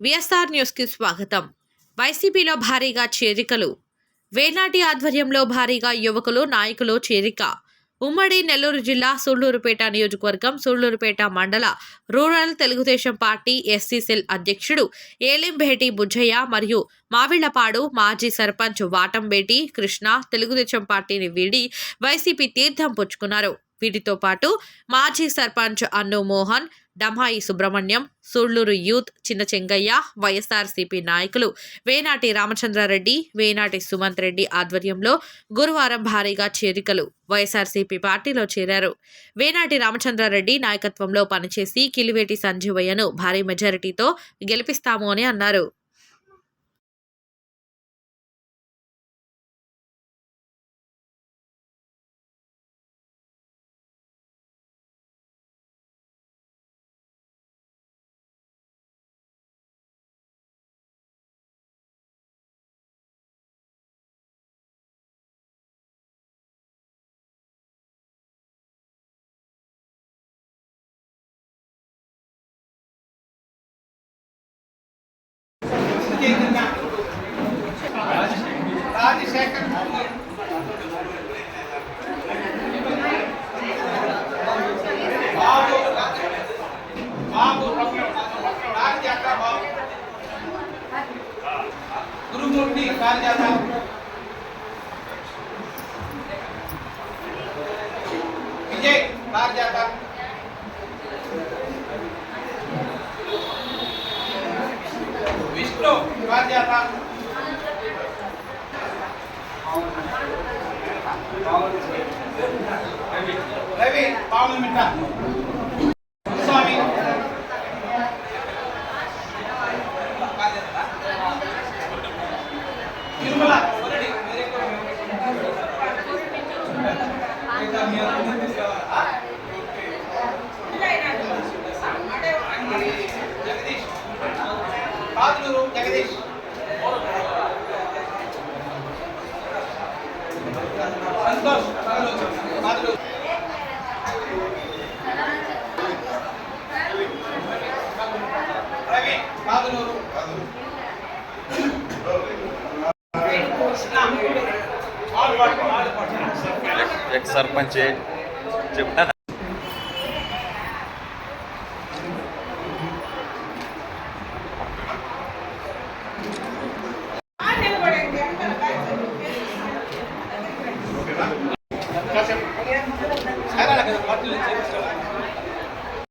VSR న్యూస్కి స్వాగతం. వైసీపీలో భారీగా చేరికలు. వేనాటి ఆధ్వర్యంలో భారీగా యువకులు నాయకులు చేరిక. ఉమ్మడి నెల్లూరు జిల్లా సూళ్ళూరుపేట నియోజకవర్గం సూళ్ళూరుపేట మండల rural Telugu Desam party SC cell అధ్యక్షుడు ఏలింబేటి బుజ్జయ్య మరియు మావిళ్ళపాడు మాజీ సర్పంచ్ వాటంబేటి కృష్ణ తెలుగుదేశం పార్టీని వీడి వైసీపీ తీర్థం పుచ్చుకున్నారు. వీటితో పాటు మాజీ సర్పంచ్ అన్ను మోహన్ డమాయి సుబ్రహ్మణ్యం సూళ్ళూరు యూత్ చిన్న చెంగయ్య వైఎస్ఆర్సీపీ నాయకులు వేనాటి రామచంద్రారెడ్డి వేనాటి సుమంత్ రెడ్డి ఆధ్వర్యంలో గురువారం భారీగా చేరికలు వైఎస్ఆర్సీపీ పార్టీలో చేరారు. వేనాటి రామచంద్రారెడ్డి నాయకత్వంలో పనిచేసి కిలివేటి సంజీవయ్యను భారీ మెజారిటీతో గెలిపిస్తాము అని అన్నారు. రాజశేఖర్ బాబు బాబు పారిజాత బాబు గురుమూర్తి పారిజాత విజయ్ పారిజాత విష్ణు పారిజాత రవి పాముల మిట్ట. కాదులూరు జగదీష్. సంతోష్ రవి ఎక్స్ సర్పంచ్ చెప్తా Gracias.